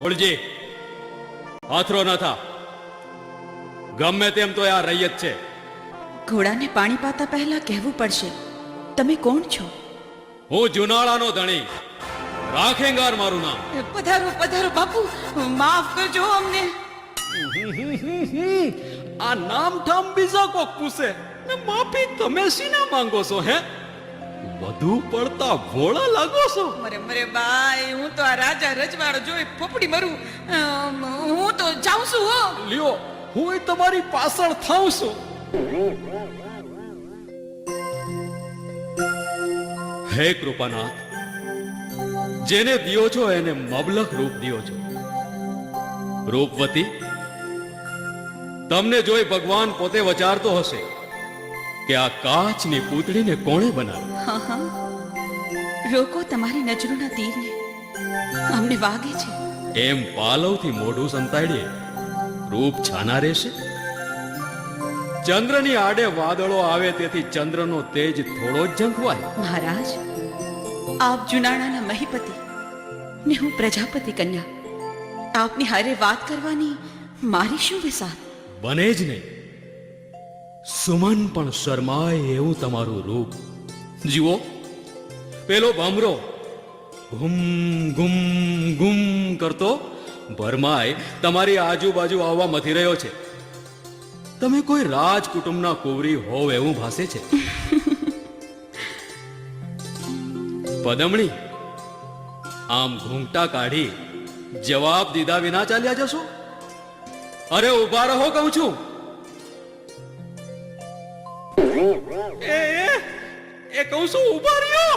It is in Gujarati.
ઓળજી આથરો ન થા. ગમે તેમ તો આ રૈયત છે. ઘોડાને પાણી પાતા પહેલા કહેવું પડશે તમે કોણ છો? હું જુનાળાનો ધણી. રાખેંગાર મારું નામ. પધારો પધારો બાપુ માફ કરજો અમને. આ નામ ઠામ બીજા કોક પૂછે ને માફી તમે શીના માંગો છો હે? વધુ પડતા ભોળા લાગો છો. મરે મરે બાઈ હું તો આ રાજા રજવાડો જોઈ ફોપડી મરું. હું તો જાઉં છું હો. લ્યો હું તમારી પાછળ થાઉં છું. હે કૃપાનાથ જેને દિયો છો એને મબલક રૂપ દિયો છો. રૂપવતી તમને જોઈ ભગવાન પોતે વચારતો હશે. કે આ કાચની પૂતળીને કોણે બનાવી હા હા. રોકો તમારી નજરોના તીરને. અમને વાગે છે. એમ પાલવથી મોઢું સંતાડીએ. રૂપ છાના રહેશે. ચંદ્રની આડે વાદળો આવે તેથી ચંદ્રનો તેજ થોડો જ ઝંખવાય. મહારાજ આપ જુનાણાના મહીપતિ ને હું પ્રજાપતિ કન્યા. આપની હારે વાત કરવાની મારી શું વિસાત બને જ નહીં. સુમન પણ શરમાય એવું તમારું રૂપ. જુઓ પેલો ભમરો ગુમ ગુમ ગુમ કરતો ભરમાય તમારી આજુબાજુ આવવા મથી રહ્યો છે. તમે કોઈ રાજ કુટુંબના કુંવરી હોવ એવું ભાસે છે? પદમણી આમ ઘૂંઘટા કાઢી જવાબ દીધા વિના ચાલ્યા જશો? અરે ઊભા રહો કહું છું. એ, એ કહું છું ઊભા રહ્યો.